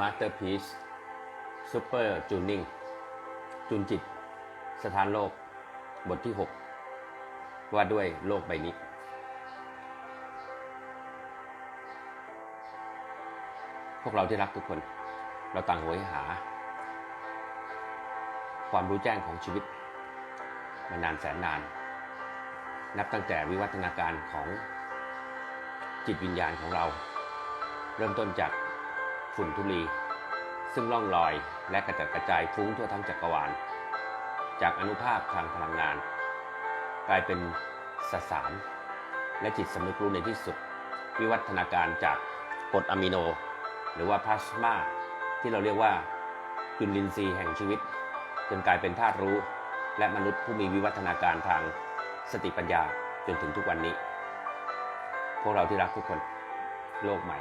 Masterpiece Super Tuning จุนจิต สถานโลก บทที่ 6 ว่าด้วยโลกใบนี้ พวกเราที่รักทุกคน เราต่างโหยหา ความรู้แจ้งของชีวิต มานานแสนนาน นับตั้งแต่วิวัฒนาการของจิตวิญญาณของเรา เริ่มต้นจาก ฝุ่นทุลี ซึ่งล่องลอยและกระจัดกระจายฟุ้งทั่วทั้งจักรวาล จากอนุภาคทางพลังงาน กลายเป็นสสาร และจิตสำนึกรู้ในที่สุด วิวัฒนาการจากกรดอะมิโน หรือว่าพลาสมาที่เราเรียกว่าจุลินทรีย์แห่งชีวิต จนกลายเป็นธาตุรู้ และมนุษย์ผู้มีวิวัฒนาการทางสติปัญญาจนถึงทุกวันนี้ พวกเราที่รักทุกคนโลกใหม่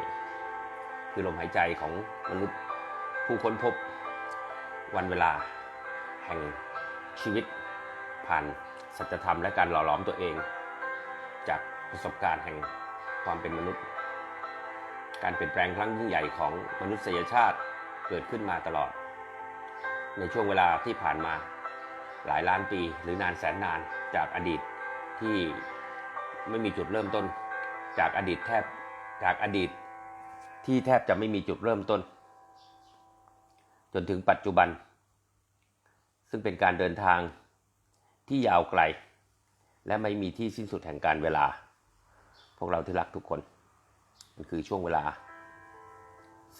คือลมหายใจของมนุษย์ผู้ค้นพบวันเวลา แห่งชีวิตผ่านสัจธรรมและการหล่อหลอมตัวเอง จากประสบการณ์แห่งความเป็นมนุษย์ การเปลี่ยนแปลงครั้งยิ่งใหญ่ของมนุษยชาติเกิดขึ้นมาตลอด ในช่วงเวลาที่ผ่านมาหลายล้านปีหรือนานแสนนานจากอดีตที่ไม่มีจุดเริ่มต้นจากอดีตแทบจากอดีต ที่แทบจะไม่มีจุดเริ่มต้น จนถึงปัจจุบัน ซึ่งเป็นการเดินทางที่ยาวไกล และไม่มีที่สิ้นสุดแห่งการเวลา พวกเราที่รักทุกคน มันคือช่วงเวลา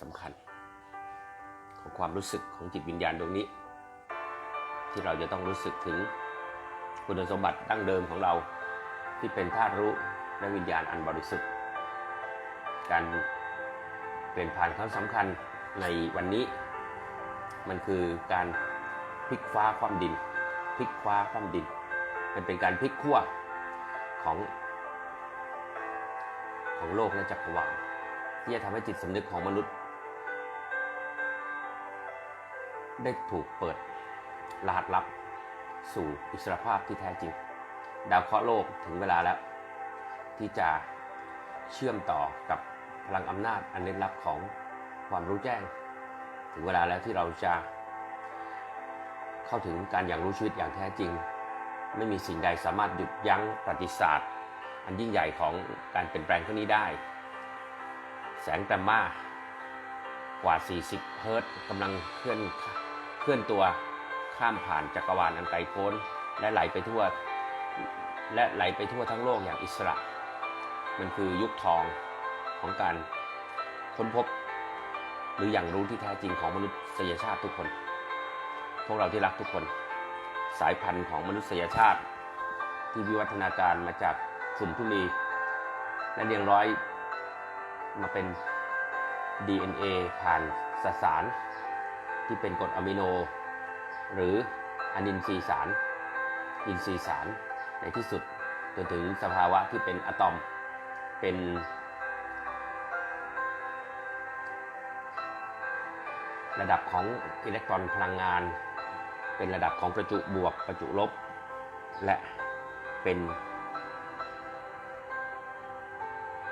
สำคัญ ของความรู้สึกของจิตวิญญาณดวงนี้ ที่เราจะต้องรู้สึกถึงคุณสมบัติดั้งเดิมของเราที่เป็นธาตุรู้และวิญญาณอันบริสุทธิ์ การ เปลี่ยนผ่านครั้งสำคัญในวันนี้ มันคือการพลิกฟ้าความดินพลิกฟ้าความดิน มันเป็นการพลิกขั้วของ ของโลกและจักรวาลที่จะทำให้จิตสำนึกของมนุษย์ ได้ถูกเปิดรหัสลับสู่อิสรภาพที่แท้จริง ดาวเคราะห์โลกถึงเวลาแล้ว ที่จะเชื่อมต่อกับ พลังอำนาจอันล้นลับของความรู้แจ้ง ถึงเวลาแล้วที่เราจะ เข้าถึงการอย่างรู้ชีวิตอย่างแท้จริง ไม่มีสิ่งใดสามารถหยุดยั้งประวัติศาสตร์ อันยิ่งใหญ่ของการเปลี่ยนแปลงครั้งนี้ได้ แสงแกรมมากว่า 40 เฮิรต์กำลังเคลื่อนเคลื่อนตัวข้ามผ่านจักรวาลอันไกลโพ้นและไหลไปทั่ว และไหลไปทั่วทั้งโลกอย่างอิสระ มันคือยุคทอง ของการค้นพบ หรืออย่างรู้ที่แท้จริงของมนุษยชาติทุกคน พวกเราที่รักทุกคน สายพันธุ์ของมนุษยชาติ ที่วิวัฒนาการมาจากฝุ่นทุลี และเรียงร้อยมาเป็น DNA ผ่านสสาร ที่เป็นกรดอะมิโน หรืออะนินทรีย์สาร อินทรีย์สารในที่สุดจนถึงสภาวะที่เป็นอะตอมเป็น ระดับของอิเล็กตรอนพลังงาน เป็นระดับของประจุบวกประจุลบ และเป็น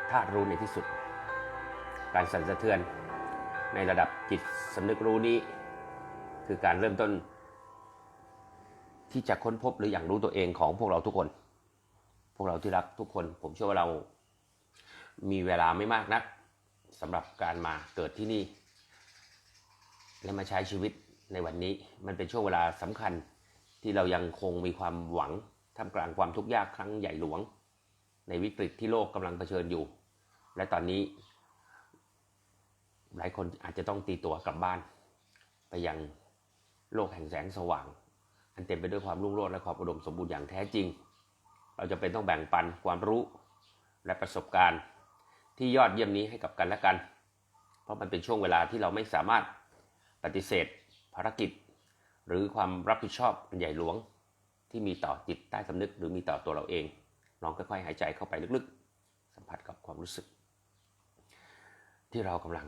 ธาตุรู้ในที่สุด การสั่นสะเทือนในระดับจิตสำนึกรู้นี้ คือการเริ่มต้น ที่จะค้นพบหรืออย่างรู้ตัวเองของพวกเราทุกคน พวกเราที่รักทุกคน ผมเชื่อว่าเรามีเวลาไม่มากนักสำหรับการมาเกิดที่นี่ และมาใช้ชีวิตในวันนี้ มันเป็นช่วงเวลาสำคัญที่เรายังคงมีความหวังท่ามกลางความทุกข์ยากครั้งใหญ่หลวง ในวิกฤตที่โลกกำลังเผชิญอยู่ และตอนนี้ หลายคนอาจจะต้องตีตัวกลับบ้าน ไปยังโลกแห่งแสงสว่าง อันเต็มไปด้วยความรุ่งโรจน์และความอุดมสมบูรณ์อย่างแท้จริง เราจะเป็นต้องแบ่งปันความรู้และประสบการณ์ที่ยอดเยี่ยมนี้ให้กับกันและกัน เพราะมันเป็นช่วงเวลาที่เราไม่สามารถ ปฏิเสธ ภารกิจ หรือความรับผิดชอบอันใหญ่หลวง ที่มีต่อจิตใต้สำนึกหรือมีต่อตัวเราเอง ลองค่อยๆหายใจเข้าไปลึกๆ สัมผัสกับความรู้สึก ที่เรากำลัง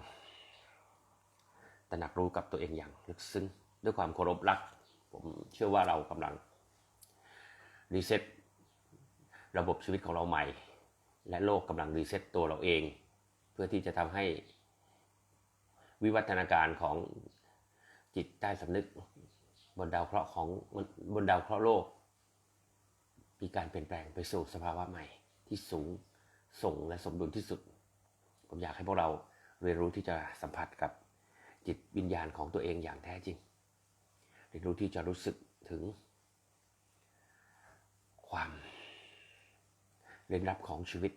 ตระหนักรู้กับตัวเองอย่างลึกซึ้งด้วยความเคารพรัก ผมเชื่อว่าเรากำลังรีเซ็ตระบบชีวิตของเราใหม่ และโลกกำลังรีเซ็ตตัวเราเอง เพื่อที่จะทำให้วิวัฒนาการของ จิตใต้สำนึก บนดาวเคราะห์ของบนดาวเคราะห์โลก มีการเปลี่ยนแปลงไปสู่สภาวะใหม่ ที่สูงส่งและสมดุลที่สุด ผมอยากให้พวกเราเรียนรู้ที่จะสัมผัสกับจิตวิญญาณของตัวเองอย่างแท้จริง เรียนรู้ที่จะรู้สึกถึง ความเรียนรับของชีวิต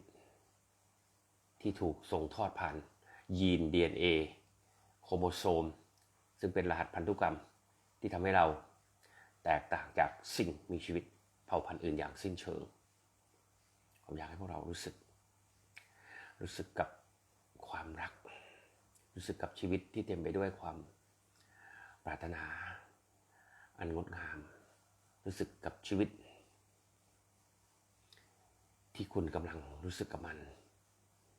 ที่ถูกส่งทอดผ่านยีน DNA โครโมโซม ซึ่งเป็นรหัสพันธุกรรมที่ทำให้เราแตกต่างจากสิ่งมีชีวิตเผ่าพันธุ์อื่นอย่างสิ้นเชิง ผมอยากให้พวกเรารู้สึก รู้สึกกับความรัก รู้สึกกับชีวิตที่เต็มไปด้วยความปรารถนา อันงดงาม รู้สึกกับชีวิต ที่คุณกำลังรู้สึกกับมัน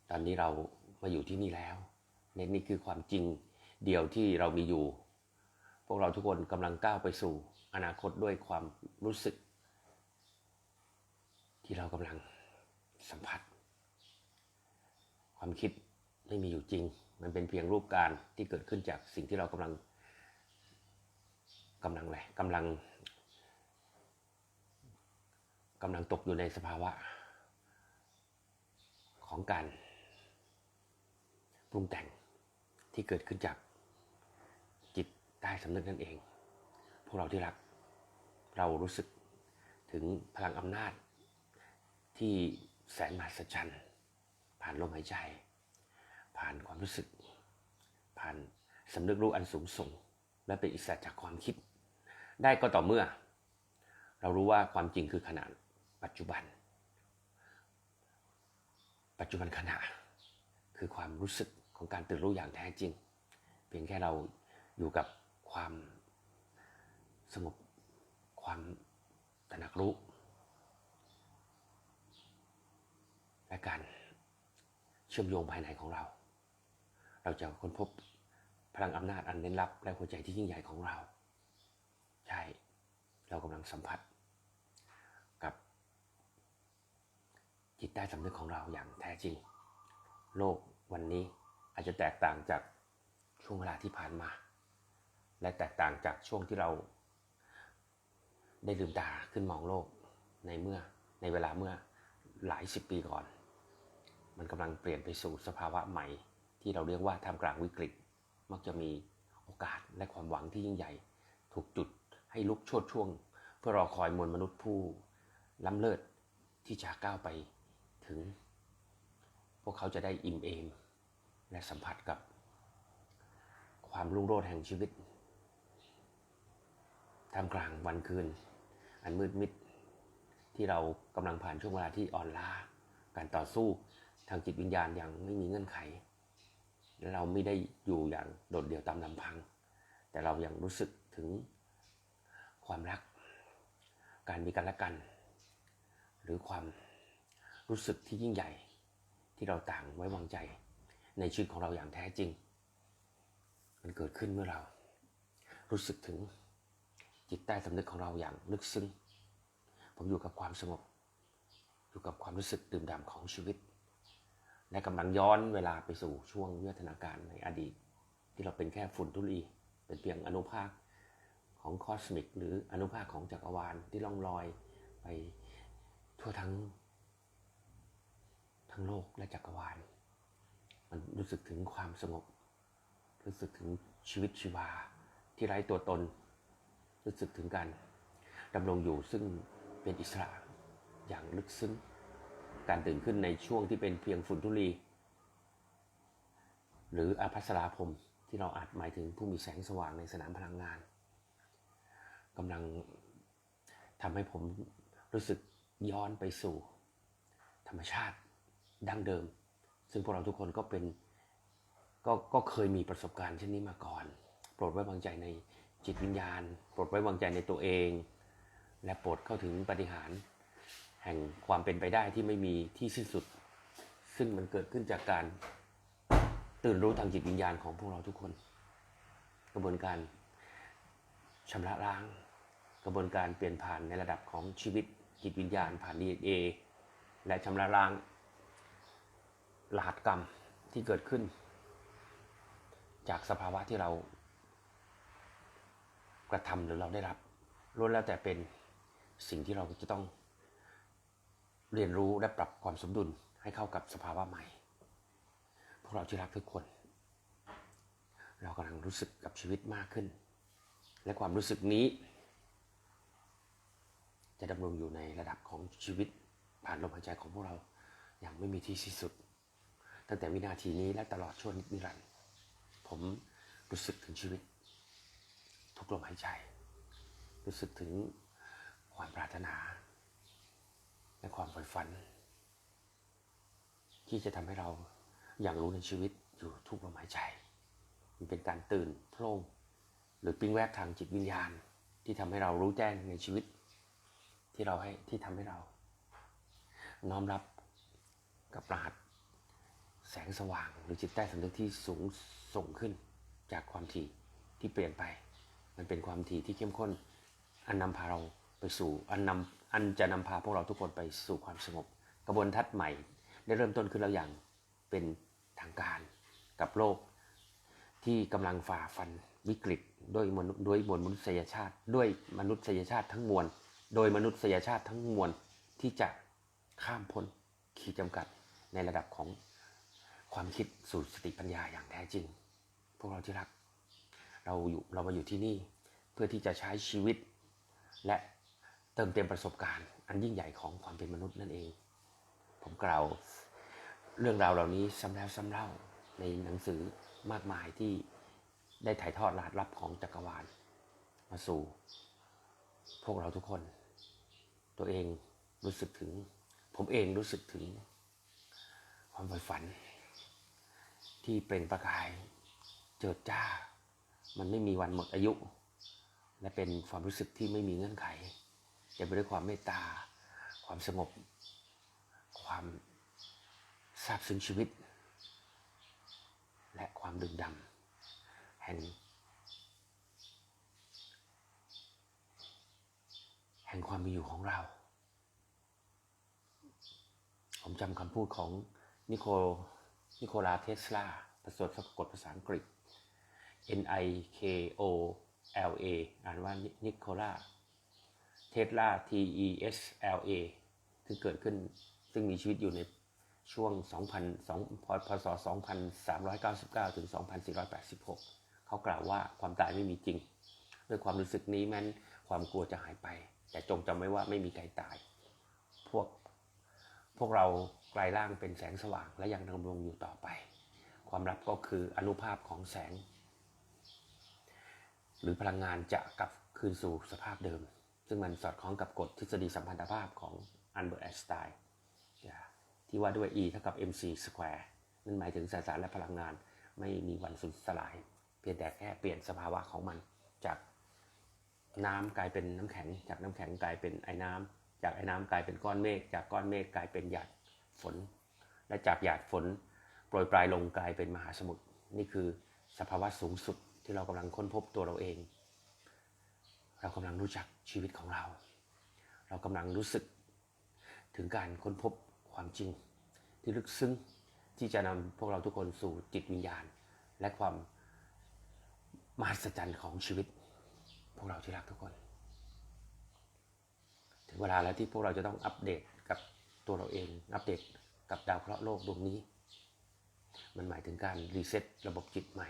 ตอนนี้เรามาอยู่ที่นี่แล้วในนี่คือความจริง เดียวที่เรามีอยู่ พวกเราทุกคนกำลังก้าวไปสู่อนาคตด้วยความรู้สึก ที่เรากำลังสัมผัส ความคิดไม่มีอยู่จริง มันเป็นเพียงรูปการที่เกิดขึ้นจากสิ่งที่เรากำลังกำลังอะไรกำลังกำลังตกอยู่ในสภาวะ ของการปรุงแต่งที่เกิดขึ้นจาก ตใต้สำนึกนั่นเอง พวกเราที่รัก เรารู้สึกถึงพลังอำนาจ ที่แสนมหัศจรรย์ ผ่านลมหายใจ ผ่านความรู้สึก ผ่านสำนึกรู้อันสูงส่ง และเป็นอิสระจากความคิด ได้ก็ต่อเมื่อ เรารู้ว่าความจริงคือขณะปัจจุบัน ปัจจุบันขณะคือความรู้สึกของการตื่นรู้อย่างแท้จริง เพียงแค่เราอยู่กับ ความสงบความตระหนักรู้ และการเชื่อมโยงภายในของเรา เราจะค้นพบพลังอำนาจอันเน้นลับ และหัวใจที่ยิ่งใหญ่ของเรา ใช่ เรากำลังสัมผัส กับ จิตใต้สำนึกของเราอย่างแท้จริง โลกวันนี้อาจจะแตกต่างจากช่วงเวลาที่ผ่านมา และแตกต่างจากช่วงที่เรา ได้ลืมตาขึ้นมองโลกในเมื่อในเวลาเมื่อหลายสิบปีก่อน มันกำลังเปลี่ยนไปสู่สภาวะใหม่ ที่เราเรียกว่าท่ามกลางวิกฤต มักจะมีโอกาสและความหวังที่ยิ่งใหญ่ ถูกจุดให้ลุกโชดช่วง เพื่อรอคอยมวลมนุษย์ผู้ล้ำเลิศที่จะก้าวไปถึง พวกเขาจะได้อิ่มเอม และสัมผัสกับความรุ่งโรจน์แห่งชีวิต ท่ามกลางวันคืน อันมืดมิดที่เรากำลังผ่านช่วงเวลาที่อ่อนล้า การต่อสู้ทางจิตวิญญาณอย่างไม่มีเงื่อนไข และเราไม่ได้อยู่อย่างโดดเดี่ยวตามลำพัง แต่เรายังรู้สึกถึงความรัก การมีกันและกัน หรือความรู้สึกที่ยิ่งใหญ่ที่เราต่างไว้วางใจในชีวิตของเราอย่างแท้จริง มันเกิดขึ้นเมื่อเรารู้สึกถึง จิตใต้สำนึกของเราอย่างลึกซึ้ง ผมอยู่กับความสงบ อยู่กับความรู้สึกดื่มด่ำของชีวิต และกำลังย้อนเวลาไปสู่ช่วงวิวัฒนาการในอดีต ที่เราเป็นแค่ฝุ่นทุลี เป็นเพียงอนุภาคของคอสมิก หรืออนุภาคของจักรวาลที่ล่องลอยไปทั่วทั้ง ทั้งโลกและจักรวาล มันรู้สึกถึงความสงบ รู้สึกถึงชีวิตชีวาที่ไร้ตัวตน รู้สึกถึงการดำรงอยู่ซึ่งเป็นอิสระอย่างลึกซึ้ง การตื่นขึ้นในช่วงที่เป็นเพียงฝุ่นทุลี หรืออาภัสราพรมที่เราอาจหมายถึงผู้มีแสงสว่างในสนามพลังงานกำลังทำให้ผมรู้สึกย้อนไปสู่ ธรรมชาติดั้งเดิม ซึ่งพวกเราทุกคนก็เป็นกก็เคยมีประสบการณ์เช่นนี้มาก่อน โปรดไว้วางใจใน จิตวิญญาณโปรดไว้วางใจในตัวเอง และโปรดเข้าถึงปฏิหาร แห่งความเป็นไปได้ที่ไม่มีที่สิ้นสุด ซึ่งมันเกิดขึ้นจากการตื่นรู้ทางจิตวิญญาณของพวกเราทุกคน กระบวนการชำระล้าง กระบวนการเปลี่ยนผ่านในระดับของชีวิตจิตวิญญาณผ่าน DNA และชำระล้างรหัสกรรมที่เกิดขึ้น จากสภาวะที่เรา กระทำหรือเราได้รับล้วนแล้วแต่เป็นสิ่งที่เราจะต้องเรียนรู้และปรับความสมดุลให้เข้ากับสภาวะใหม่ พวกเราที่รักทุกคน เรากำลังรู้สึกกับชีวิตมากขึ้น และความรู้สึกนี้ จะดำรงอยู่ในระดับของชีวิตผ่านลมหายใจของพวกเราอย่างไม่มีที่สิ้นสุด ตั้งแต่วินาทีนี้และตลอดช่วงนิรันดร์ผมรู้สึกถึงชีวิต ทุกลมหายใจ รู้สึกถึงความปรารถนา และความใฝ่ฝัน ที่จะทำให้เราอย่างรู้ในชีวิตอยู่ทุกลมหายใจ มันเป็นการตื่นโพล่งหรือปิ้งแวบทางจิตวิญญาณ ที่ทำให้เรารู้แจ้งในชีวิต ที่เราให้ที่ทำให้เรา น้อมรับกับรหัสแสงสว่างหรือจิตใต้สำนึกที่สูงส่งขึ้นจากความถี่ที่เปลี่ยนไป มันเป็นความถี่ที่เข้มข้น อันนำพาเราไปสู่อันนำอันจะนำพาพวกเราทุกคนไปสู่ความสงบ กระบวนทัศน์ใหม่ ได้เริ่มต้นขึ้นแล้วอย่างเป็นทางการกับโลก ที่กำลังฝ่าฟันวิกฤตด้วยมนุษย์ด้วยมวลมนุษยชาติ ด้วยมนุษยชาติทั้งมวล โดยมนุษยชาติทั้งมวลที่จะข้ามพ้นขีดจำกัดในระดับของความคิดสู่สติปัญญาอย่างแท้จริง พวกเราที่รัก เราอยู่เรามาอยู่ที่นี่เพื่อที่จะใช้ชีวิต และเติมเต็มประสบการณ์ อันยิ่งใหญ่ของความเป็นมนุษย์นั่นเอง ผมกล่าวเรื่องราวเหล่านี้ซ้ำแล้วซ้ำเล่าในหนังสือมากมายที่ได้ถ่ายทอดรหัสลับของจักรวาล มาสู่ พวกเราทุกคน ตัวเองรู้สึกถึง ผมเองรู้สึกถึง ความใฝ่ฝัน ที่เป็นประกายเจิดจ้า มันไม่มีวันหมดอายุ และเป็นความรู้สึกที่ไม่มีเงื่อนไขเต็มไปด้วยความเมตตา ความสงบ ความซาบซึ้งชีวิต และความดึงดำแห่งแห่งความมีอยู่ของเรา ผมจำคำพูดของนิโคลนิโคลาเทสลาประสวดสะกดภาษาอังกฤษ N I K O L A อ่านว่านิโคลาเทสลา T E S L A ซึ่งเกิดขึ้นซึ่งมีชีวิตอยู่ในช่วง 2002พศ 2399 ถึง 2486 เขากล่าวว่าความตายไม่มีจริง ด้วยความรู้สึกนี้แม้นความกลัวจะหายไป แต่จงจำไว้ว่าไม่มีใครตาย พวกพวกเรากลายร่างเป็นแสงสว่างและยังดำรงอยู่ต่อไป ความลับก็คืออนุภาพของแสง หรือพลังงานจะกลับคืนสู่สภาพเดิม ซึ่งมันสอดคล้องกับกฎทฤษฎีสัมพันธภาพของอันเบอร์ตไอน์สไตน์ที่ว่าด้วย E เท่ากับ mc square นั่นหมายถึงสสารและพลังงานไม่มีวันสูญสลาย เพียงแต่แค่เปลี่ยนสภาวะของมัน จากน้ำกลายเป็นน้ำแข็ง จากน้ำแข็งกลายเป็นไอ้น้ำจากไอ้น้ำกลายเป็นก้อนเมฆจากก้อนเมฆกลายเป็นหยาดฝน และจากหยาดฝนโปรยปลายลงกลายเป็นมหาสมุทรนี่คือสภาวะสูงสุด ที่เรากำลังค้นพบตัวเราเอง เรากำลังรู้จักชีวิตของเรา เรากำลังรู้สึกถึงการค้นพบความจริง ที่ลึกซึ้งที่จะนำพวกเราทุกคนสู่จิตวิญญาณ และความมหัศจรรย์ของชีวิต พวกเราที่รักทุกคน ถึงเวลาแล้วที่พวกเราจะต้องอัปเดตกับตัวเราเอง อัปเดตกับดาวเคราะห์โลกดวงนี้ มันหมายถึงการรีเซ็ตระบบจิตใหม่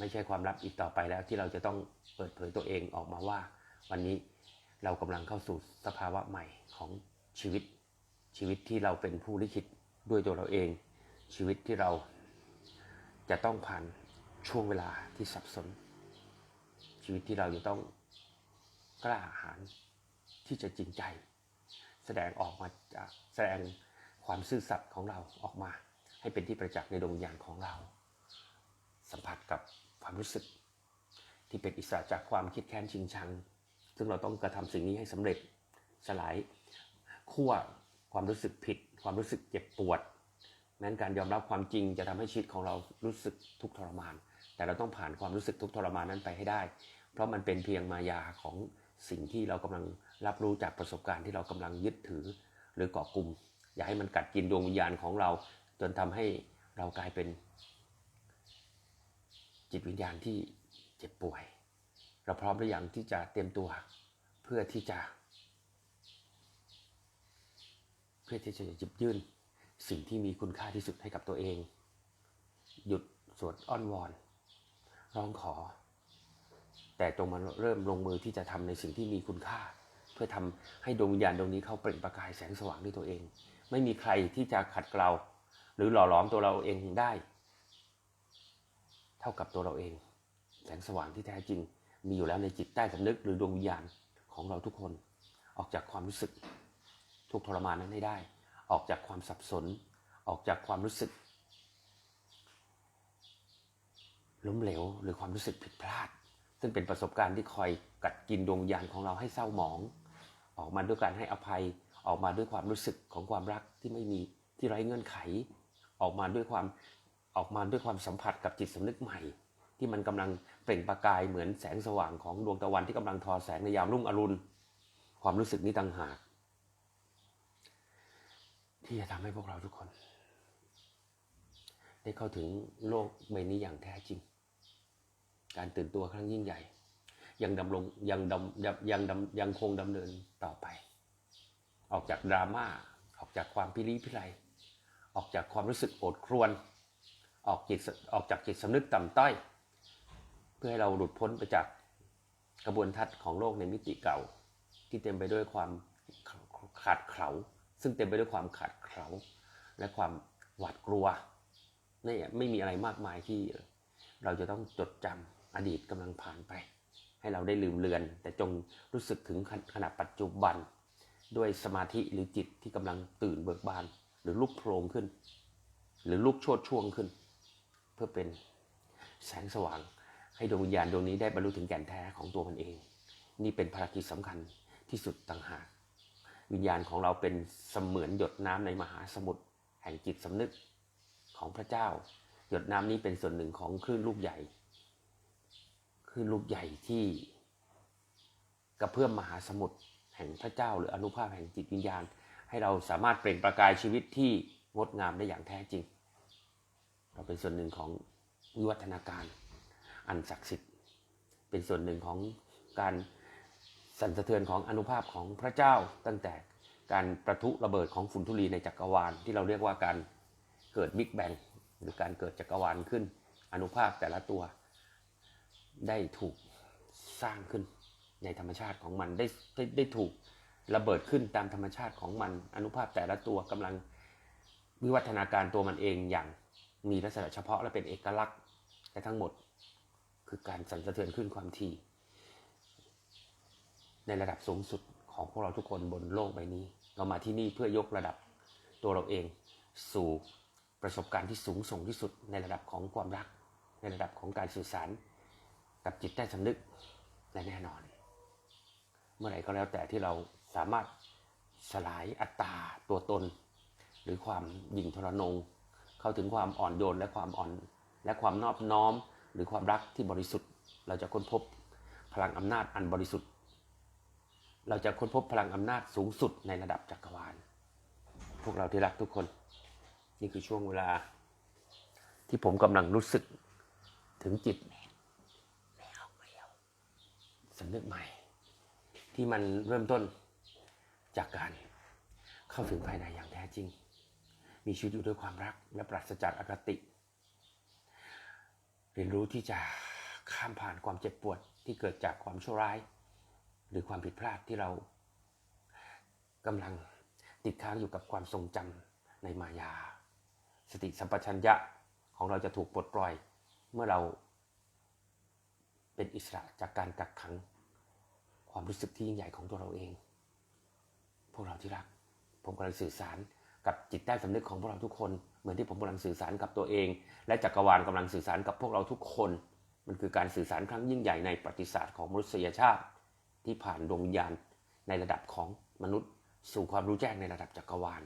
ไม่ใช่ความลับอีกต่อไปแล้วที่เราจะต้องเปิดเผยตัวเองออกมาว่า วันนี้เรากำลังเข้าสู่สภาวะใหม่ของชีวิตชีวิตที่เราเป็นผู้ลิขิตด้วยตัวเราเอง ชีวิตที่เราจะต้องผ่านช่วงเวลาที่สับสน ชีวิตที่เราจะต้องกล้าหาญที่จะจริงใจ แสดงออกมาจากแสดงความซื่อสัตย์ของเราออกมา ให้เป็นที่ประจักษ์ในดวงวิญญาณของเรา สัมผัสกับ ความรู้สึก ที่เป็นอิสระจากความคิดแค้นชิงชัง ซึ่งเราต้องกระทำสิ่งนี้ให้สำเร็จสลายขั้วความรู้สึกผิด ความรู้สึกเจ็บปวดแม้นการยอมรับความจริงจะทำให้ชีวิตของเรารู้สึกทุกทรมาน แต่เราต้องผ่านความรู้สึกทุกทรมานนั้นไปให้ได้ เพราะมันเป็นเพียงมายาของสิ่งที่เรากำลังรับรู้จากประสบการณ์ที่เรากำลังยึดถือ หรือกาะกลุ่ม อย่าให้มันกัดกินดวงวิญญาณของเรา จนทำให้เรากลายเป็น จิตวิญญาณที่เจ็บป่วย เราพร้อมหรือยังที่จะเตรียมตัวเพื่อที่จะ เพื่อที่จะหยิบยื่นสิ่งที่มีคุณค่าที่สุดให้กับตัวเอง หยุดสวดอ้อนวอนร้องขอ แต่จงมาเริ่มลงมือที่จะทำในสิ่งที่มีคุณค่า เพื่อทำให้ดวงวิญญาณดวงนี้เขาเปล่งประกายแสงสว่างด้วยตัวเอง ไม่มีใครที่จะขัดเกลาหรือหล่อหลอมตัวเราเองได้ เท่ากับตัวเราเอง แสงสว่างที่แท้จริง มีอยู่แล้วในจิตใต้สำนึกหรือดวงวิญญาณของเราทุกคน ออกจากความรู้สึก ทุกทรมานนั้นให้ได้ ออกจากความสับสน ออกจากความรู้สึก ล้มเหลวหรือความรู้สึกผิดพลาด ซึ่งเป็นประสบการณ์ที่คอยกัดกินดวงวิญญาณของเราให้เศร้าหมอง ออกมาด้วยการให้อภัยออกมาด้วยความรู้สึกของความรักที่ไม่มีที่ไร้เงื่อนไข ออกมาด้วยความ ออกมาด้วยความสัมผัสกับจิตสำนึกใหม่ ที่มันกำลังเปล่งประกายเหมือนแสงสว่างของดวงตะวันที่กำลังทอแสงในยามรุ่งอรุณ ความรู้สึกนี้ต่างหาก ที่จะทำให้พวกเราทุกคน ได้เข้าถึงโลกใบนี้อย่างแท้จริง การตื่นตัวครั้งยิ่งใหญ่ ยังดำรงยังดำยังยังดำยังคงดำเนินต่อไป ออกจากดราม่าออกจากความพิริพิไรออกจากความรู้สึกโอดครวญ ออกจิตออกจากจิตสำนึกต่ำต้อย เพื่อให้เราหลุดพ้นไปจากกระบวนทัศน์ของโลกในมิติเก่า ที่เต็มไปด้วยความขาดเขลาซึ่งเต็มไปด้วยความขาดเขลาและความหวาดกลัวนี่ไม่มีอะไรมากมายที่เราจะต้องจดจำอดีตกำลังผ่านไป ให้เราได้ลืมเลือน แต่จงรู้สึกถึงขณะปัจจุบัน ด้วยสมาธิหรือจิตที่กำลังตื่นเบิกบาน หรือลุกโพลงขึ้น หรือลุกโชดช่วงขึ้น พื่อเป็นแสงสว่างให้ดวงวิญญาณดวงนี้ได้บรรลุถึงแก่นแท้ของตัวมันเอง นี่เป็นภารกิจสำคัญที่สุดต่างหาก วิญญาณของเราเป็นเสมือนหยดน้ำในมหาสมุทรแห่งจิตสำนึกของพระเจ้า หยดน้ำนี้เป็นส่วนหนึ่งของคลื่นลูกใหญ่คลื่นลูกใหญ่ที่กระเพื่อมมหาสมุทรแห่งพระเจ้า หรืออนุภาพแห่งจิตวิญญาณ ให้เราสามารถเปล่งประกายชีวิตที่งดงามได้อย่างแท้จริง เราเป็นส่วนหนึ่งของวิวัฒนาการอันศักดิ์สิทธิ์ เป็นส่วนหนึ่งของการสั่นสะเทือนของอนุภาพของพระเจ้า ตั้งแต่การประทุระเบิดของฝุ่นธุลีในจักรวาล ที่เราเรียกว่าการเกิดบิ๊กแบงหรือการเกิดจักรวาลขึ้น อนุภาคแต่ละตัวได้ถูกสร้างขึ้นในธรรมชาติของมันได้ได้ได้ถูกระเบิดขึ้นตามธรรมชาติของมัน อนุภาพแต่ละตัวกำลังวิวัฒนาการตัวมันเองอย่าง มีลักษณะเฉพาะและเป็นเอกลักษณ์แต่ทั้งหมด คือการสั่นสะเทือนขึ้นความถี่ในระดับสูงสุดของพวกเราทุกคนบนโลกใบนี้ เรามาที่นี่เพื่อยกระดับตัวเราเอง สู่ประสบการณ์ที่สูงส่งที่สุดในระดับของความรัก ในระดับของการสื่อสาร กับจิตใต้สำนึกและแน่นอน เมื่อไหร่ก็แล้วแต่ที่เราสามารถสลายอัตตาตัวตน หรือความหยิ่งทรนง เข้าถึงความอ่อนโยนและความอ่อนและความนอบน้อม หรือความรักที่บริสุทธิ์ เราจะค้นพบพลังอำนาจอันบริสุทธิ์ เราจะค้นพบพลังอำนาจสูงสุดในระดับจักรวาล พวกเราที่รักทุกคน นี่คือช่วงเวลา ที่ผมกำลังรู้สึกถึงจิตสำนึกใหม่ ที่มันเริ่มต้นจากการเข้าถึงภายในอย่างแท้จริง มีชีวิตอยู่ด้วยความรักและปราศจากอคติ เรียนรู้ที่จะข้ามผ่านความเจ็บปวดที่เกิดจากความชั่วร้าย หรือความผิดพลาดที่เรากำลังติดค้างอยู่กับความทรงจำในมายา สติสัมปชัญญะของเราจะถูกปลดปล่อย เมื่อเราเป็นอิสระจากการกักขัง ความรู้สึกที่ยิ่งใหญ่ของตัวเราเอง พวกเราที่รัก ผมกำลังสื่อสาร กับจิตใต้สำนึกของพวกเราทุกคน เหมือนที่ผมกำลังสื่อสารกับตัวเอง และจักรวาลกำลังสื่อสารกับพวกเราทุกคน มันคือการสื่อสารครั้งยิ่งใหญ่ในประวัติศาสตร์ของมนุษยชาติ ที่ผ่านดวงวิญญาณในระดับของมนุษย์ สู่ความรู้แจ้งในระดับจักรวาล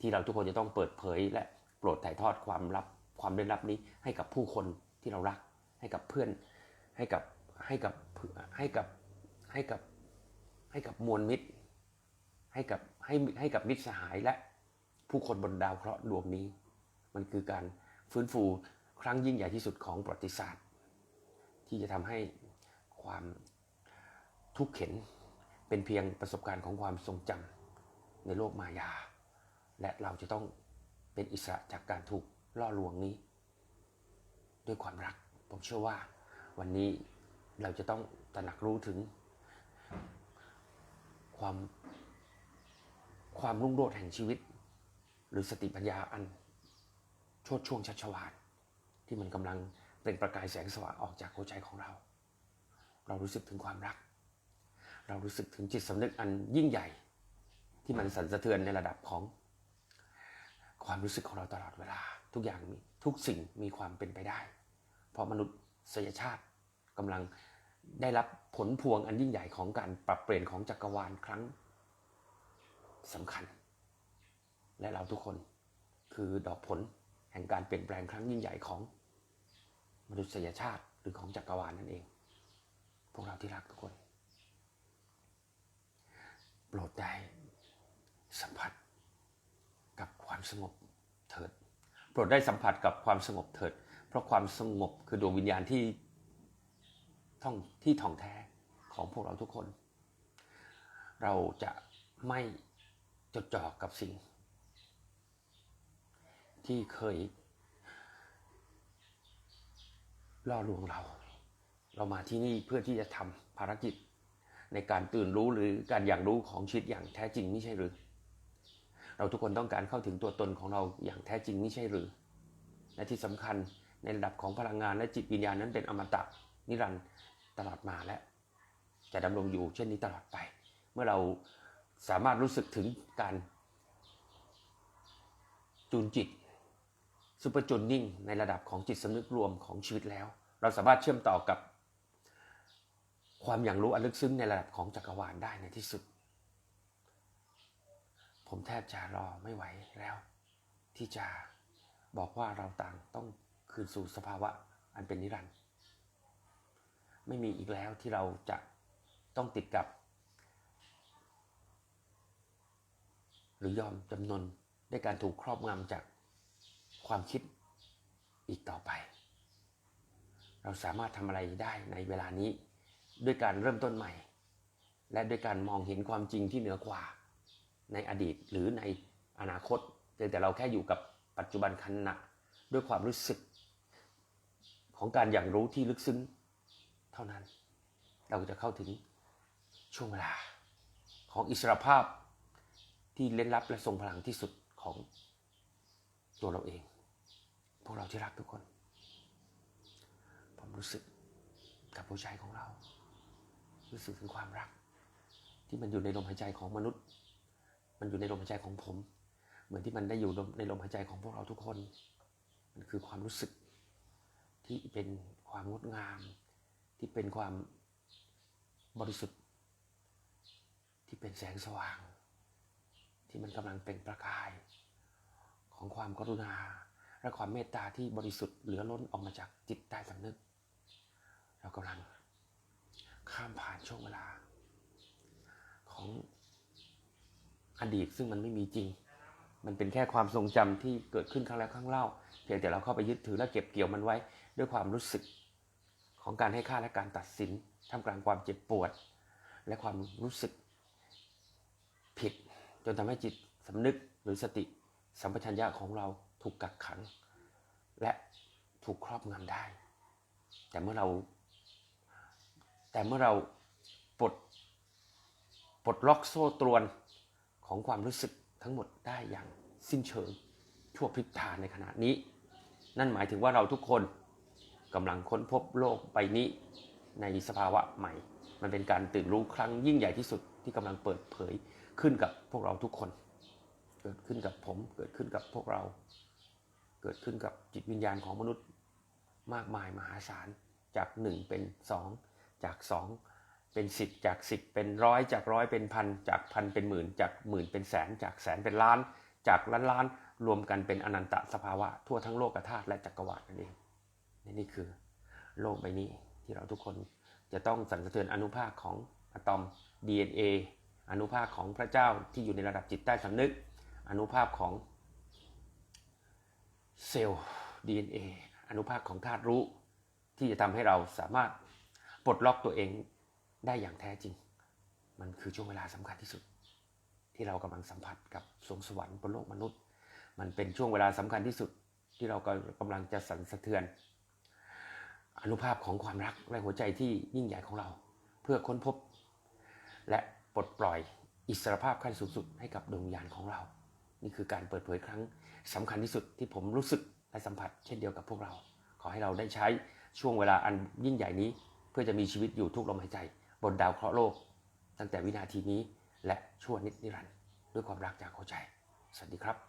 ที่เราทุกคนจะต้องเปิดเผย และโปรดถ่ายทอดความลับความเร้นลับนี้ให้กับผู้คนที่เรารัก ให้กับเพื่อนให้กับให้กับให้กับให้กับให้กับมวลมิตร ให้กับให้ให้กับมิตรสหายและ ผู้คนบนดาวเคราะห์ดวงนี้ มันคือการฟื้นฟูครั้งยิ่งใหญ่ที่สุดของประวัติศาสตร์ ที่จะทำให้ความทุกข์เข็นเป็นเพียงประสบการณ์ของความทรงจำในโลกมายา และเราจะต้องเป็นอิสระจากการถูกล่อลวงนี้ ด้วยความรัก ผมเชื่อว่าวันนี้เราจะต้องตระหนักรู้ถึง ความความรุ่งโรจน์แห่งชีวิต หรือสติปัญญาอันชดช่วงชัชวาลที่มันกำลังเป็นประกายแสงสว่างออกจากหัวใจของเรา เรารู้สึกถึงความรัก เรารู้สึกถึงจิตสำนึกอันยิ่งใหญ่ ที่มันสั่นสะเทือนในระดับของ ความรู้สึกของเราตลอดเวลา ทุกอย่างมีทุกสิ่งมีความเป็นไปได้ เพราะมนุษยชาติกำลังได้รับผลพวงอันยิ่งใหญ่ของการปรับเปลี่ยนของจักรวาลครั้งสำคัญ และเราทุกคนคือดอกผลแห่งการเปลี่ยนแปลงครั้งยิ่งใหญ่ของมนุษยชาติหรือของจักรวาลนั่นเอง พวกเราที่รักทุกคน โปรดได้สัมผัสกับความสงบเถิด โปรดได้สัมผัสกับความสงบเถิด เพราะความสงบคือดวงวิญญาณที่ท่องที่ท่องแท้ของพวกเราทุกคน เราจะไม่จดจ่อกับสิ่ง ที่เคยล่อลวงเรา เรามาที่นี่เพื่อที่จะทำภารกิจในการตื่นรู้หรือการอย่างรู้ของชีวิตอย่างแท้จริงไม่ใช่หรือ เราทุกคนต้องการเข้าถึงตัวตนของเราอย่างแท้จริงไม่ใช่หรือ และที่สำคัญในระดับของพลังงานและจิตวิญญาณนั้นเป็นอมตะนิรันดร์ตลอดมาและ จะดำรงอยู่เช่นนี้ตลอดไป เมื่อเราสามารถรู้สึกถึงการจูนจิต ซูเปอร์จูนนิ่งในระดับของจิตสำนึกรวมของชีวิตแล้ว เราสามารถเชื่อมต่อกับความอย่างรู้อันลึกซึ้งในระดับของจักรวาลได้ในที่สุด ผมแทบจะรอไม่ไหวแล้ว ที่จะบอกว่าเราต่างต้องคืนสู่สภาวะอันเป็นนิรันดร์ไม่มีอีกแล้วที่เราจะต้องติดกับ หรือยอมจำนนด้วยการถูกครอบงำจาก ความคิดอีกต่อไป เราสามารถทำอะไรได้ในเวลานี้ ด้วยการเริ่มต้นใหม่ และด้วยการมองเห็นความจริงที่เหนือกว่า ในอดีตหรือในอนาคตแต่เราแค่อยู่กับปัจจุบันขณะด้วยความรู้สึก ของการอย่างรู้ที่ลึกซึ้ง เท่านั้น เราจะเข้าถึงช่วงเวลา ของอิสรภาพที่เล่นลับและทรงพลังที่สุดของตัวเราเอง วกเราที่รักทุกคน ผมรู้สึกกับผู้ชายของเรา รู้สึกถึงความรัก ที่มันอยู่ในลมหายใจของมนุษย์ มันอยู่ในลมหายใจของผม เหมือนที่มันได้อยู่ในลมหายใจของพวกเราทุกคน มันคือความรู้สึกที่เป็นความงดงาม ที่เป็นความบริสุทธิ์ ที่เป็นแสงสว่าง ที่มันกำลังเป็นประกายของความกรุณา และความเมตตาที่บริสุทธิ์เหลือล้นออกมาจากจิตใต้สำนึก เรากำลังข้ามผ่านช่วงเวลา ของอดีตซึ่งมันไม่มีจริง มันเป็นแค่ความทรงจำที่เกิดขึ้นครั้งแล้วครั้งเล่า เพียงแต่เราเข้าไปยึดถือและเก็บเกี่ยวมันไว้ ด้วยความรู้สึกของการให้ค่าและการตัดสินท่ามกลางความเจ็บปวด และความรู้สึกผิด จนทำให้จิตสำนึกหรือสติสัมปชัญญะของเรา ถูกกักขัง และถูกครอบงำได้ แต่เมื่อเรา แต่เมื่อเราปลดปลดล็อกโซ่ตรวนของความรู้สึกทั้งหมดได้อย่างสิ้นเชิงชั่วพริบตาในขณะนี้ นั่นหมายถึงว่าเราทุกคนกำลังค้นพบโลกใบนี้ในสภาวะใหม่ มันเป็นการตื่นรู้ครั้งยิ่งใหญ่ที่สุดที่กำลังเปิดเผยขึ้นกับพวกเราทุกคน เกิดขึ้นกับผม เกิดขึ้นกับพวกเรา กิดขึ้นกับจิตวิญญาณของมนุษย์มากมายมหาศาลจากหนึ่งเป็นสองจากสองเป็นสิบจากสิบเป็นร้อยจากร้อยเป็นพันจากพันเป็นหมื่นจากหมื่นเป็นแสนจากแสนเป็นล้าน จากล้านล้านรวมกันเป็นอนันตสภาวะทั่วทั้งโลกธาตุและจักรวาลนั่นเองนี่คือโลกใบนี้ที่เราทุกคนจะต้องสั่นสะเทือนอนุภาคของอะตอม DNA อนุภาคของพระเจ้าที่อยู่ในระดับจิตใต้สำนึก อนุภาคของ เซลล์ DNA อนุภาคของธาตุรู้ ที่จะทำให้เราสามารถปลดล็อกตัวเองได้อย่างแท้จริง มันคือช่วงเวลาสำคัญที่สุด ที่เรากำลังสัมผัสกับสวงสวรรค์บนโลกมนุษย์ มันเป็นช่วงเวลาสำคัญที่สุด ที่เรากำลังจะสั่นสะเทือน อนุภาพของความรักและหัวใจที่ยิ่งใหญ่ของเรา เพื่อค้นพบ และปลดปล่อยอิสรภาพขั้นสูงสุดให้กับดวงวิญญาณของเรา นี่คือการเปิดเผยครั้ง สำคัญที่สุดที่ผมรู้สึกและสัมผัสเช่นเดียวกับพวกเรา ขอให้เราได้ใช้ช่วงเวลาอันยิ่งใหญ่นี้ เพื่อจะมีชีวิตอยู่ทุกลมหายใจ บนดาวเคราะห์โลก ตั้งแต่วินาทีนี้และชั่วนิดนิรันดร์ด้วยความรักจากหัวใจ สวัสดีครับ